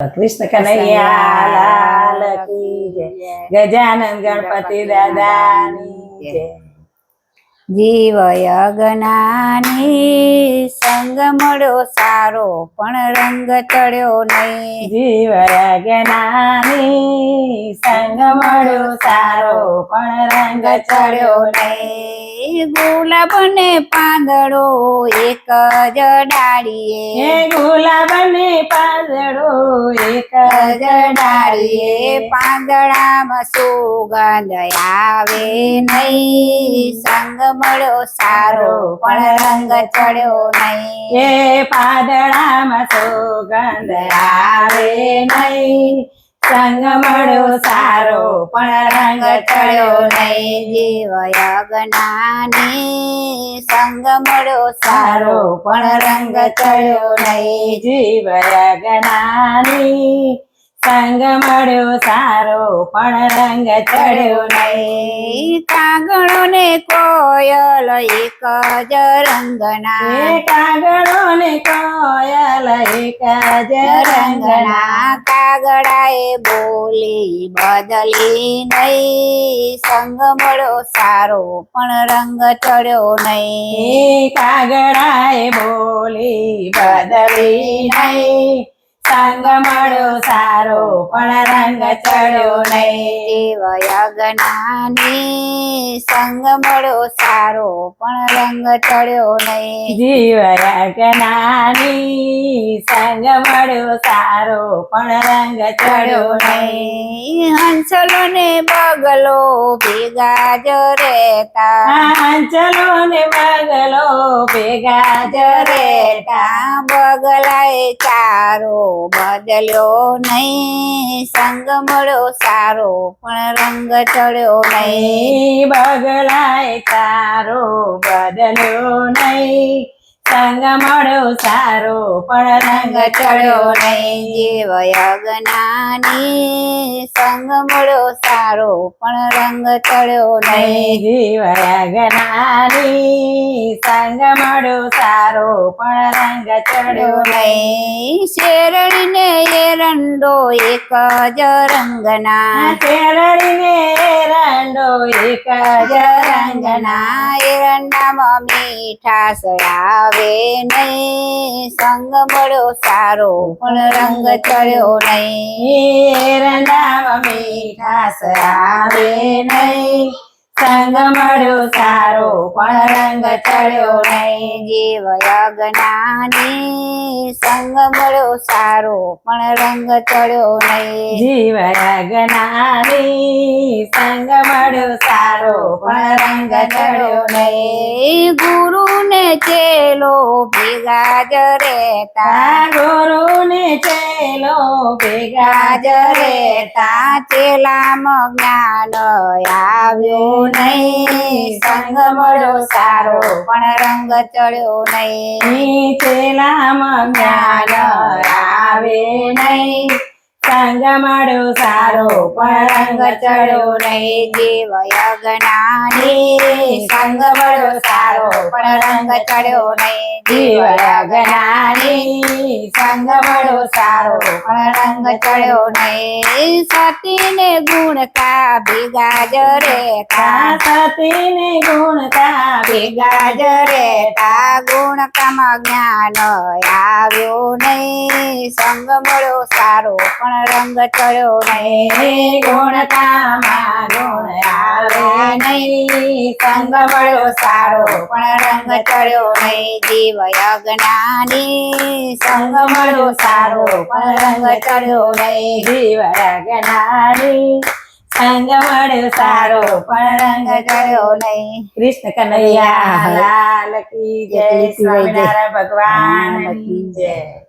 કૃષ્ણ કનૈયા લાલ જય. ગજાનંદ ગણપતિ દાદાની જય. જીવ યજ્ઞાની સંગ મળ્યો સારો પણ રંગ ચડ્યો નહીં. જીવ જ્ઞાની સંગ મળ્યો સારો પણ રંગ ચડ્યો નહીં. ગુલાબ ને પાંદડો એક જ ડાળીએ. ગુલાબ ને પાંદડો એક જ ડાળીએ. પાંદડામાં સુગંધ આવે નહીં. સંગ મળ્યો સારો પણ રંગ ચડ્યો નહીં. એ પાદળામાં સુગંધ આવે નહીં. સંગ મળ્યો સારો પણ રંગ ટળ્યો નહીં. જીવ યજ્ઞાની સંગ મળ્યો સારો પણ રંગ ચડ્યો નહીં. જીવ જ્ઞાની સંગ મળ્યો સારો પણ રંગ ચડ્યો નહીં. કાગળો ને કોયલ એક જ રંગના. એ કાગળો ને કોયલ એક જ રંગના. કાગડાએ બોલી બદલી નહીં. સંગ મળ્યો સારો પણ રંગ ચડ્યો નહીં. કાગડાએ બોલી બદલી નહીં. સંગ મળ્યો સારો પણ રંગ ચડ્યો નહીં. યજ્ઞાની સંગ મળ્યો સારો પણ રંગ ચડ્યો નહીં. જીવ જ્ઞાની સંગ મળ્યો સારો પણ રંગ ચડ્યો નહીં. હંસલો ને બગલો ભેગા જ રહેતા. હંસલો ને બગલો ભેગા જ રહેતા. બગલાએ ચારો બદલ્યો નહીં. સંગ મળ્યો સારો પણ રંગ ચડ્યો નહીં. બગલાએ ચારો બદલ્યો નહીં. સંગ મળ્યો સારો પણ રંગ ચડ્યો નહીં. જીવ યજ્ઞાની સંગ મળ્યો સારો પણ રંગ ચડ્યો નહીં જીવ જીવ જ્ઞાની સંગ મળો સારો પણ રંગ ચડ્યો નહીં. શેરડી ને એરંડો એક જ રંગના. શેરડીને રંડો એક જ રંગના. એરંડામાં મીઠાસ આવે નહીં. સંગ મળ્યો સારો પણ રંગ ચડ્યો નહીં. રંડામાં મીઠાસ આવે નહીં. સંગ મળ્યો સારો પણ રંગ ચડ્યો નહીં. જીવ યજ્ઞાની સંગ મળ્યો સારો પણ રંગ ચડ્યો નહીં. જીવ જ્ઞાની સંગ મળ્યો સારો પણ રંગ ચડ્યો નહીં. ગુરુને ચેલો ભેગા જ રહેતા. તા ગુરુ ને ચેલો ભેગા જ રહેતા ચેલામાં જ્ઞાન આવ્યું નહીં. સંગ મળ્યો સારો પણ રંગ ચડ્યો નહીં. ચેલા ચેલામાં જ્ઞાન આવે નહીં. સંગ મળ્યો સારો પણ રંગ ચડ્યો નહીં. જીવ યજ્ઞાની સંગ મળ્યો સારો પણ રંગ ચડ્યો નહીં. જીવ જ્ઞાની સંગ મળ્યો સારો પણ રંગ ચડ્યો નહીં. સતીને ગુણતા ભેગા જ રહેતા સતી ને ગુણતા ભેગા તા ગુણ કામ જ્ઞાન આવ્યું નહીં. સંગ મળ્યો સારો પણ રંગ ચડ્યો નહીં. ગુણતામાં ગુણ આવે નહીં. સંગ મળ્યો સારો પણ રંગ ચડ્યો નહીં. જીવ અજ્ઞાની સંગ મળ્યો સારો પણ રંગ ચડ્યો નહીં. જીવ અજ્ઞાની સંગ મળ્યો સારો પણ રંગ ચડ્યો નહીં. કૃષ્ણ કનૈયા લાલ કી જય સ્વામિનારાયણ ભગવાન કી જય.